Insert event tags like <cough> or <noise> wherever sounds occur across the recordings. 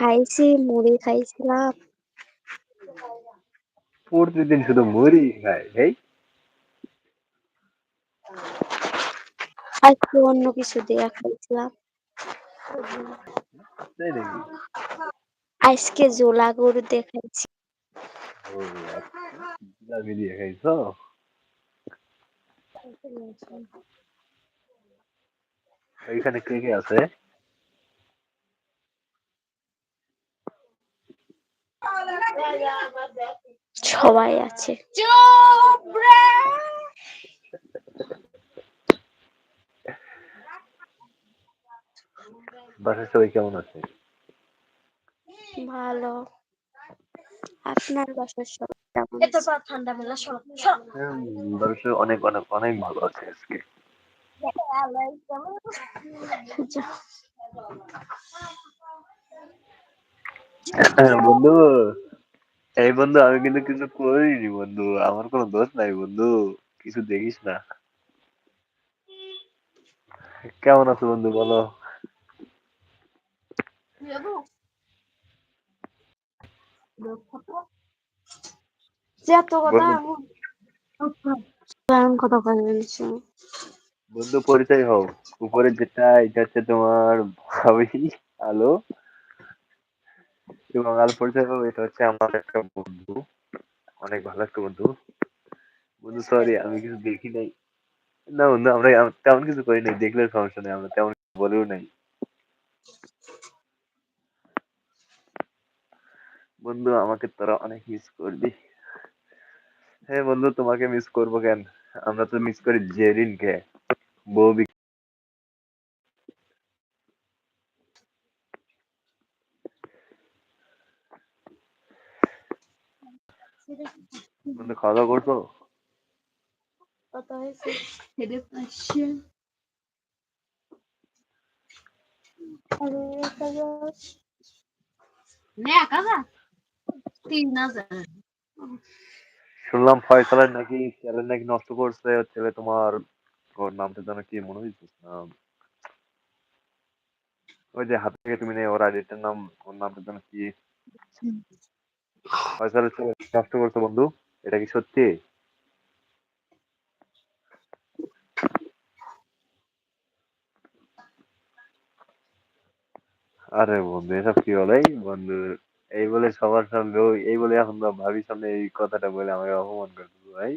খাইছি মুড়ি খাইছিলাম। প্রতিদিন শুধু মুড়ি খায় এই আজকে অন্য কিছু দিয়ে খাইছিলাম। আজকে জোলা গরু দেখাইছি খাইছি। আচ্ছা। ওইখানে কে কে আছে? সবাই আছে। বাসার সবাই কেমন আছে? ভালো। আপনার বাসার সবাই কেমন ঠান্ডা মেলা সব বাসার অনেক অনেক অনেক ভালো আছে আজকে। হ্যাঁ, বন্ধু। এই বন্ধু আমি কিন্তু কিছু করিনি বন্ধু। আমার কোনো দোষ নাই বন্ধু। কিছু দেখিস না। কেমন আছো বন্ধু বলো? বন্ধু পরিচয় হও। উপরে যেটা এটা হচ্ছে তোমার ভাবি। আলো এবং আলো পরিচয় হও এটা হচ্ছে আমার একটা বন্ধু। অনেক ভালো একটা বন্ধু। বন্ধু সরি আমি কিছু দেখি নাই। না, বন্ধু, আমরা তেমন কিছু করি নাই। দেখলে সমস্যা নেই, আমরা তেমন কিছু বলেও নাই। বন্ধু, আমাকে তোরা অনেক মিস করবি। হ্যাঁ বন্ধু, তোমাকে মিস করব কেন? আমরা তো মিস করি জেরিন কে বৌবি বন্ধু খাওয়া দাওয়া করছ হয়েছে হেডে শুনলাম ফয়সালের নাকি চ্যানেল নাকি নষ্ট করছে ছেলে তোমার ওর নামটা যেন কি মনে হয়েছে ওই যে হাত থেকে তুমি নেই ওর আইডিটার নাম ওর নামটা যেন কি? করছে বন্ধু। এটা কি সত্যি? আরে বন্ধু, এসব কি বলে? বন্ধু, এই বলে সবার সামনে এই বলে এখন ভাবির সামনে এই কথাটা বলে আমাকে অপমান করে দিল ভাই।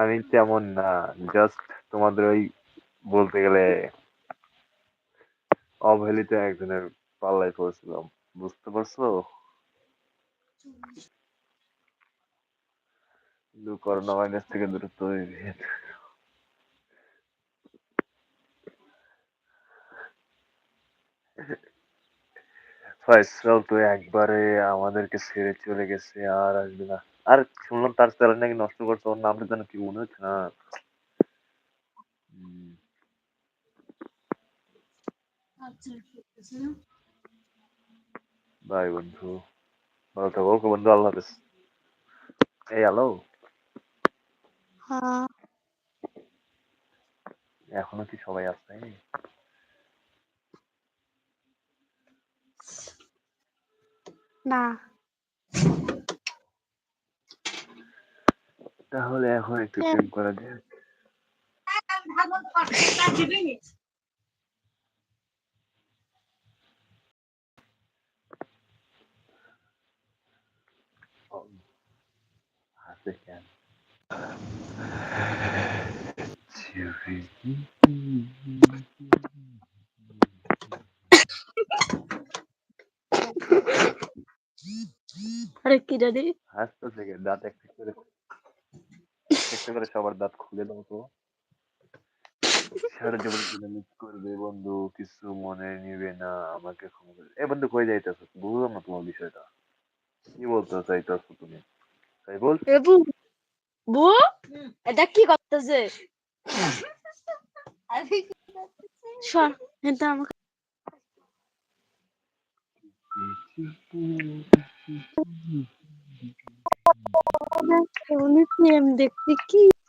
আমি তেমন না জাস্ট তোমাদের ওই বলতে গেলে অবহেলিত একজনের পাল্লায় পড়ছিলাম বুঝতে পারছ করোনা ভাইরাস থেকে দূরত্ব। ফয়সাল তো একবারে আমাদেরকে ছেড়ে চলে গেছে আর আসবে না আর শুনলাম তার চ্যানেল নাকি নষ্ট করছে ওর নামটা যেন কি মনে হচ্ছে না উম, বাই বন্ধু ভালো থাকো। ওকে বন্ধু আল্লাহ হাফেজ। এই হ্যালো হ্যাঁ। এখনও কি সবাই আছে? না। তাহলে এখন একটু প্রেম করা যায়। কেন আরে কি জানি কেন দাঁত একটা করে একটা করে সবার দাঁত খুলে দাও তো। সারা জীবন মিস করবে বন্ধু কিছু মনে নিবে না আমাকে ক্ষমা করে এ বন্ধু কই যাইতেছো? বুঝলাম না তোমার বিষয়টা। কি বলতে চাইতেছো তুমি? তাই বল বু বু? এটা <laughs> কি করতেছে? শোন এটা আমাকে <laughs> উনি দেখতে কি?